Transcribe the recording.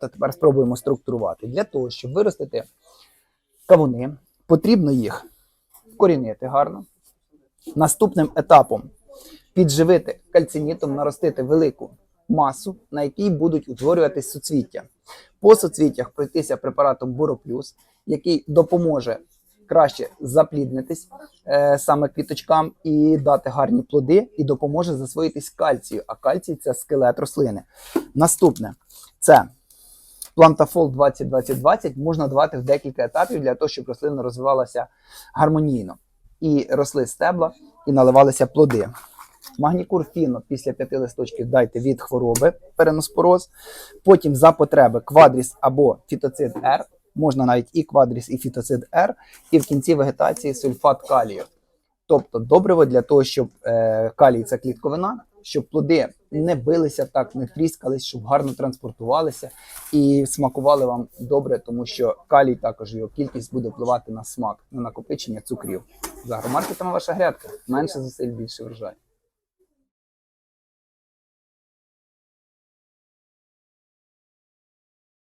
Та тепер спробуємо структурувати. Для того, щоб виростити кавуни, потрібно їх корінити гарно. Наступним етапом підживити кальцинітом, наростити велику масу, на якій будуть утворюватись суцвіття. По суцвіттях пройтися препаратом Буроплюс, який допоможе краще запліднитись е, саме квіточкам і дати гарні плоди, і допоможе засвоїтись кальцію. А кальцій це скелет рослини. Наступне це Плантафол 20-20-20 можна давати в декілька етапів для того, щоб рослина розвивалася гармонійно. І росли стебла, і наливалися плоди. Магнікур фіно після п'яти листочків дайте від хвороби переноспороз. Потім за потреби квадріс або фітоцид Р. Можна навіть і квадріс, і фітоцид Р. І в кінці вегетації сульфат калію. Тобто добриво для того, щоб е, калій це клітковина, щоб плоди не билися так, не тріскались, щоб гарно транспортувалися і смакували вам добре, тому що калій також його кількість буде впливати на смак, на накопичення цукрів. За агромаркетами ваша грядка. Менше зусиль, більше врожай.